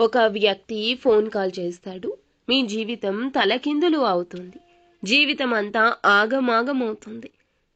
ఒక వ్యక్తి phone call చేస్తాడు. మీ జీవితం తలకిందులు అవుతుంది. జీవితం అంతా ఆగమాగమవుతుంది.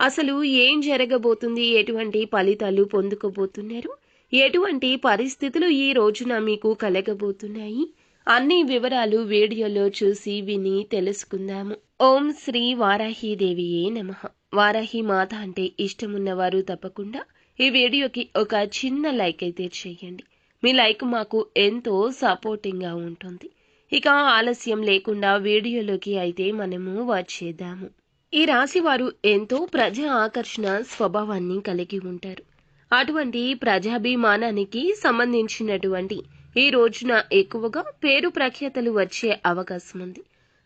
అసలు ఏం జరగబోతుంది? ఎటువంటి ఫలితాలు పొందుకోబోతున్నారు? ఎటువంటి పరిస్థితులు ఈ రోజున మీకు కలగబోతున్నాయి? అన్ని వివరాలు వీడియోలో చూసి విని తెలుసుకుందాము. ఓం శ్రీ వారాహీదేవియే నమ. వారాహి మాత అంటే ఇష్టమున్నవారు తప్పకుండా ఈ వీడియోకి ఒక చిన్న లైక్ అయితే చేయండి. మీ లైక్ మాకు ఎంతో సపోర్టింగ్గా ఉంటుంది. ఇక ఆలస్యం లేకుండా వీడియోలోకి అయితే మనము వచ్చేద్దాము. ఈ రాశి వారు ఎంతో ప్రజా ఆకర్షణ స్వభావాన్ని కలిగి ఉంటారు. అటువంటి ప్రజాభిమానానికి సంబంధించినటువంటి ఈ రోజున ఎక్కువగా పేరు ప్రఖ్యాతలు వచ్చే అవకాశం ఉంది.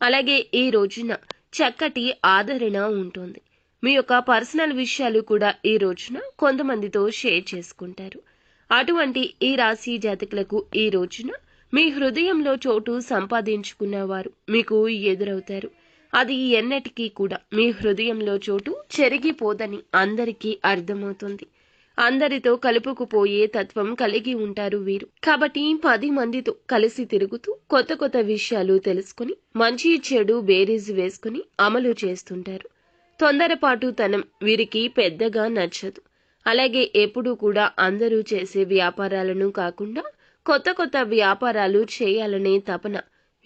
అలాగే ఈ రోజున చక్కటి ఆదరణ ఉంటుంది. మీ యొక్క పర్సనల్ విషయాలు కూడా ఈ రోజున కొంతమందితో షేర్ చేసుకుంటారు. అటువంటి ఈ రాశి జాతకులకు ఈ రోజున మీ హృదయంలో చోటు సంపాదించుకున్నవారు మీకు ఎదురవుతారు. అది ఎన్నటికీ కూడా మీ హృదయంలో చోటు చెరిగిపోదని అందరికీ అర్థమవుతుంది. అందరితో కలుపుకుపోయే తత్వం కలిగి ఉంటారు వీరు. కాబట్టి పది మందితో కలిసి తిరుగుతూ కొత్త కొత్త విషయాలు తెలుసుకుని మంచి చెడు బేరీజు వేసుకుని అమలు చేస్తుంటారు. తొందరపాటు తనం వీరికి పెద్దగా నచ్చదు. అలాగే ఎప్పుడూ కూడా అందరూ చేసే వ్యాపారాలను కాకుండా కొత్త కొత్త వ్యాపారాలు చేయాలనే తపన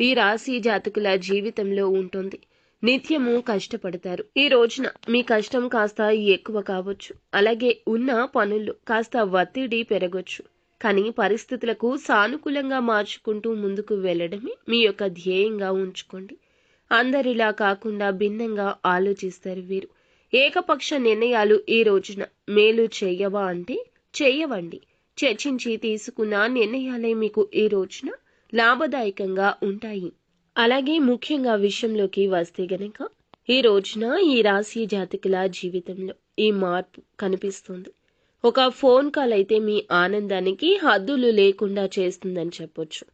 ఈ రాశి జాతకుల జీవితంలో ఉంటుంది. నిత్యము కష్టపడతారు. ఈ రోజున మీ కష్టం కాస్త ఎక్కువ కావచ్చు. అలాగే ఉన్న పనులు కాస్త ఒత్తిడి పెరగొచ్చు. కానీ పరిస్థితులకు సానుకూలంగా మార్చుకుంటూ ముందుకు వెళ్ళడమే మీ యొక్క ధ్యేయంగా ఉంచుకోండి. అందరిలా కాకుండా భిన్నంగా ఆలోచిస్తారు వీరు. ఏకపక్ష నిర్ణయాలు ఈ రోజున మేలు చేయవా అంటే చేయవండి. చర్చించి తీసుకున్న నిర్ణయాలే మీకు ఈ రోజున లాభదాయకంగా ఉంటాయి. అలాగే ముఖ్యంగా విషయంలోకి వస్తే గనక ఈ రోజున ఈ రాశి జాతకుల జీవితంలో ఈ మార్పు కనిపిస్తుంది. ఒక ఫోన్ కాల్ అయితే మీ ఆనందానికి హద్దులు లేకుండా చేస్తుందని చెప్పొచ్చు.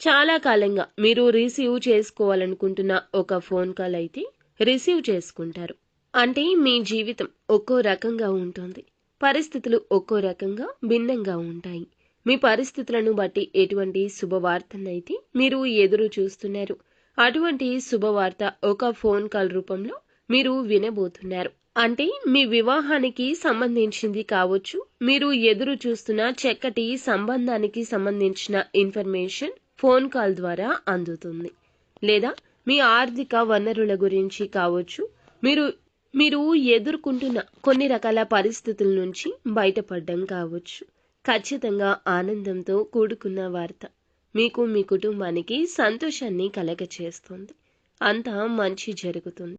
చాలా కాలంగా మీరు రిసీవ్ చేసుకోవాలనుకుంటున్న ఒక ఫోన్ కాల్ అయితే రిసీవ్ చేసుకుంటారు. అంటే మీ జీవితం ఒక్కో రకంగా ఉంటుంది. పరిస్థితులు ఒక్కో రకంగా భిన్నంగా ఉంటాయి. మీ పరిస్థితులను బట్టి ఎటువంటి శుభవార్తనైతే మీరు ఎదురు చూస్తున్నారు. అటువంటి శుభవార్త ఒక ఫోన్ కాల్ రూపంలో మీరు వినబోతున్నారు. అంటే మీ వివాహానికి సంబంధించింది కావచ్చు మీరు ఎదురు చూస్తున్న చక్కటి సంబంధానికి సంబంధించిన ఇన్ఫర్మేషన్ ఫోన్ కాల్ ద్వారా అందుతుంది. లేదా మీ ఆర్థిక వనరుల గురించి కావచ్చు మీరు మీరు ఎదుర్కొంటున్న కొన్ని రకాల పరిస్థితుల నుంచి బయటపడడం కావచ్చు. ఖచ్చితంగా ఆనందంతో కూడుకున్న వార్త మీకు మీ కుటుంబానికి సంతోషాన్ని కలగచేస్తుంది. అంతా మంచి జరుగుతుంది.